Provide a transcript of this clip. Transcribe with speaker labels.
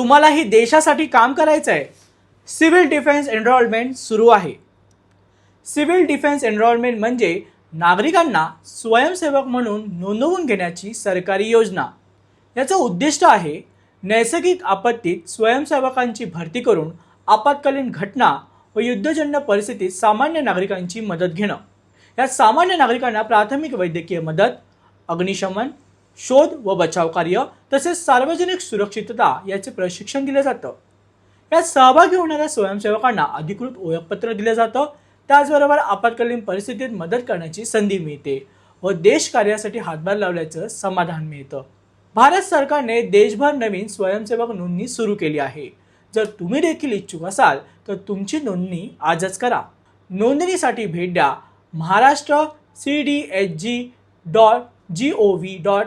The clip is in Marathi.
Speaker 1: तुम्हालाही देशासाठी काम करायचं आहे. सिव्हिल डिफेन्स एनरोलमेंट सुरू आहे. सिव्हिल डिफेन्स एनरोलमेंट म्हणजे नागरिकांना स्वयंसेवक म्हणून नोंदवून घेण्याची सरकारी योजना. याचं उद्दिष्ट आहे नैसर्गिक आपत्तीत स्वयंसेवकांची भरती करून आपत्कालीन घटना व युद्धजन्य परिस्थितीत सामान्य नागरिकांची मदत घेणं. या सामान्य नागरिकांना प्राथमिक वैद्यकीय मदत अग्निशमन शोध व बचाव कार्य तसेच सार्वजनिक सुरक्षितता याचे प्रशिक्षण दिलं जातं. यात सहभागी होणाऱ्या स्वयंसेवकांना अधिकृत ओळखपत्र दिलं जातं. त्याचबरोबर आपत्कालीन परिस्थितीत मदत करण्याची संधी मिळते व देश कार्यासाठी हातभार लावल्याचं समाधान मिळतं. भारत सरकारने देशभर नवीन स्वयंसेवक नोंदणी सुरू केली आहे. जर तुम्ही देखील इच्छुक असाल तर तुमची नोंदणी आजच करा. नोंदणीसाठी भेट द्या. Maharashtra C D H G dot G O V dot